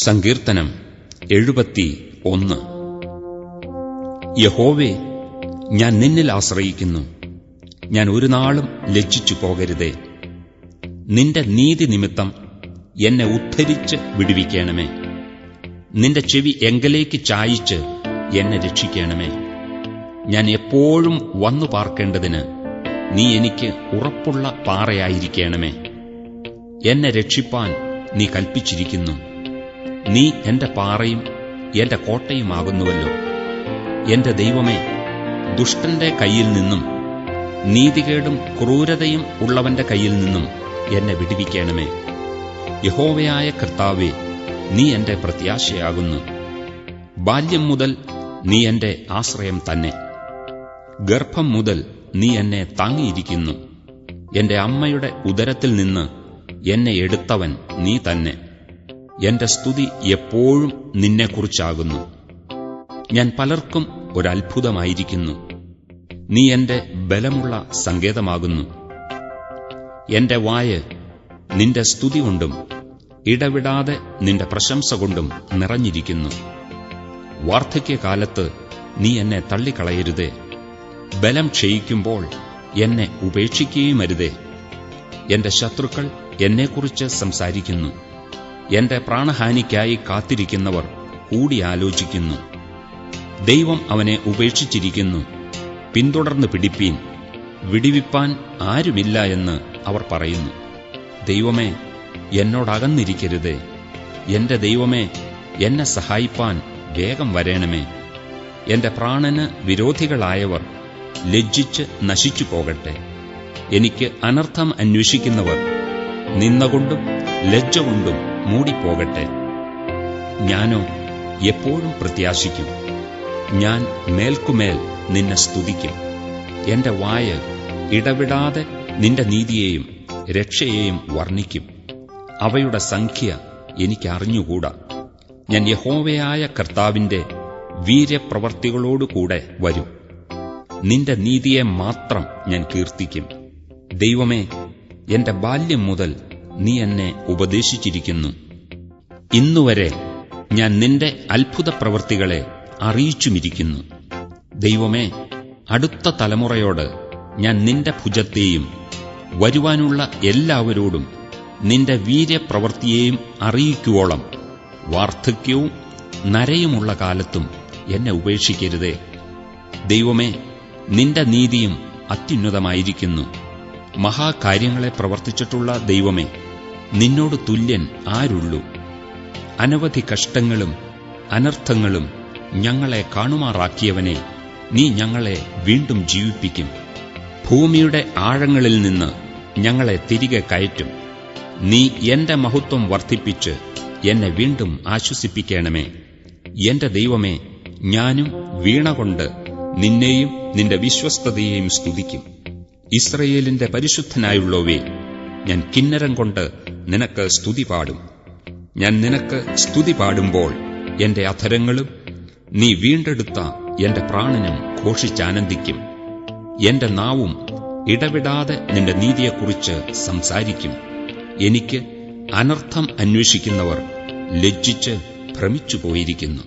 സങ്കീർത്തനം എഴുപത്തി ഒന്ന്. യഹോവേ ഞാൻ നിന്നിൽ ആശ്രയിക്കുന്നു. ഞാൻ ഒരു നാളും ലജ്ജിച്ചു പോകരുതേ. നിന്റെ നീതി നിമിത്തം എന്നെ ഉദ്ധരിച്ച് വിടുവിക്കണമേ. നിന്റെ ചെവി എങ്കലേക്ക് ചായിച്ച് എന്നെ രക്ഷിക്കണമേ. ഞാൻ എപ്പോഴും വന്നു പാർക്കേണ്ടതിന് നീ എനിക്ക് ഉറപ്പുള്ള പാറയായിരിക്കണമേ. എന്നെ രക്ഷിപ്പാൻ നീ കൽപ്പിച്ചിരിക്കുന്നു. നീ എന്റെ പാറയും എന്റെ കോട്ടയുമാകുന്നുവല്ലോ. എന്റെ ദൈവമേ ദുഷ്ടന്റെ കയ്യിൽ നിന്നും നീതികേടും ക്രൂരതയും ഉള്ളവന്റെ കയ്യിൽ നിന്നും എന്നെ വിടുവിക്കണമേ. യഹോവയായ കർത്താവേ നീ എന്റെ പ്രത്യാശയാകുന്നു. ബാല്യം മുതൽ നീ എന്റെ ആശ്രയം തന്നെ. ഗർഭം മുതൽ നീ എന്നെ താങ്ങിയിരിക്കുന്നു. എന്റെ അമ്മയുടെ ഉദരത്തിൽ നിന്ന് എന്നെ എടുത്തവൻ നീ തന്നെ. എന്റെ സ്തുതി എപ്പോഴും നിന്നെക്കുറിച്ചാകുന്നു. ഞാൻ പലർക്കും ഒരത്ഭുതമായിരിക്കുന്നു. നീ എന്റെ ബലമുള്ള സങ്കേതമാകുന്നു. എന്റെ വായ് നിന്റെ സ്തുതി കൊണ്ടും ഇടവിടാതെ നിന്റെ പ്രശംസ കൊണ്ടും നിറഞ്ഞിരിക്കുന്നു. വാർദ്ധക്യകാലത്ത് നീ എന്നെ തള്ളിക്കളയരുതേ. ബലം ക്ഷയിക്കുമ്പോൾ എന്നെ ഉപേക്ഷിക്കുകയുമരുതേ. എന്റെ ശത്രുക്കൾ എന്നെക്കുറിച്ച് സംസാരിക്കുന്നു. എന്റെ പ്രാണഹാനിക്കായി കാത്തിരിക്കുന്നവർ കൂടിയാലോചിക്കുന്നു. ദൈവം അവനെ ഉപേക്ഷിച്ചിരിക്കുന്നു. പിന്തുടർന്ന് പിടിപ്പീൻ. വിടിവിപ്പാൻ ആരുമില്ല എന്ന് അവർ പറയുന്നു. ദൈവമേ എന്നോടകന്നിരിക്കരുതേ. എന്റെ ദൈവമേ എന്നെ സഹായിപ്പാൻ വേഗം വരേണമേ. എന്റെ പ്രാണന് വിരോധികളായവർ ലജ്ജിച്ച് നശിച്ചു പോകട്ടെ. എനിക്ക് അനർത്ഥം അന്വേഷിക്കുന്നവർ നിന്നകൊണ്ടും ലജ്ജ കൊണ്ടും മൂടിപ്പോകട്ടെ. ഞാനോ എപ്പോഴും പ്രത്യാശിക്കും. ഞാൻ മേൽക്കുമേൽ നിന്നെ സ്തുതിക്കും. എന്റെ വായ ഇടവിടാതെ നിന്റെ നീതിയെയും രക്ഷയെയും വർണിക്കും. അവയുടെ സംഖ്യ എനിക്കറിഞ്ഞുകൂടാ ഞാൻ യഹോവയായ കർത്താവിന്റെ വീര്യപ്രവർത്തികളോടുകൂടെ വരും. നിന്റെ നീതിയെ മാത്രം ഞാൻ കീർത്തിക്കും. ദൈവമേ എന്റെ ബാല്യം മുതൽ നീ എന്നെ ഉപദേശിച്ചിരിക്കുന്നു. ഇന്നുവരെ ഞാൻ നിന്റെ അത്ഭുത പ്രവൃത്തികളെ അറിയിച്ചുമിരിക്കുന്നു. ദൈവമേ അടുത്ത തലമുറയോട് ഞാൻ നിന്റെ ഭുജത്തെയും വരുവാനുള്ള എല്ലാവരോടും നിന്റെ വീര്യപ്രവൃത്തിയെയും അറിയിക്കുവോളം വാർദ്ധക്യവും നരയുമുള്ള കാലത്തും എന്നെ ഉപേക്ഷിക്കരുതേ. ദൈവമേ നിന്റെ നീതിയും അത്യുന്നതമായിരിക്കുന്നു. മഹാകാര്യങ്ങളെ പ്രവർത്തിച്ചിട്ടുള്ള ദൈവമേ നിന്നോട് തുല്യൻ ആരുള്ളൂ? അനവധി കഷ്ടങ്ങളും അനർത്ഥങ്ങളും ഞങ്ങളെ കാണുമാറാക്കിയവനെ നീ ഞങ്ങളെ വീണ്ടും ജീവിപ്പിക്കും. ഭൂമിയുടെ ആഴങ്ങളിൽ നിന്ന് ഞങ്ങളെ തിരികെ കയറ്റും. നീ എന്റെ മഹത്വം വർദ്ധിപ്പിച്ച് എന്നെ വീണ്ടും ആശ്വസിപ്പിക്കണമേ. എന്റെ ദൈവമേ ഞാനും വീണകൊണ്ട് നിന്നെയും നിന്റെ വിശ്വസ്തതയെയും സ്തുതിക്കും. ഇസ്രയേലിന്റെ പരിശുദ്ധനായുള്ളവേ ഞാൻ കിന്നരം കൊണ്ട് നിനക്ക് സ്തുതി പാടും. ഞാൻ നിനക്ക് സ്തുതി പാടുമ്പോൾ എന്റെ അധരങ്ങളും നീ വീണ്ടെടുത്ത എന്റെ പ്രാണനും ഘോഷിച്ചാനന്ദിക്കും. എന്റെ നാവും ഇടവിടാതെ നിന്റെ നീതിയെക്കുറിച്ച് സംസാരിക്കും. എനിക്ക് അനർത്ഥം അന്വേഷിക്കുന്നവർ ലജ്ജിച്ച് ഭ്രമിച്ചുപോയിരിക്കുന്നു.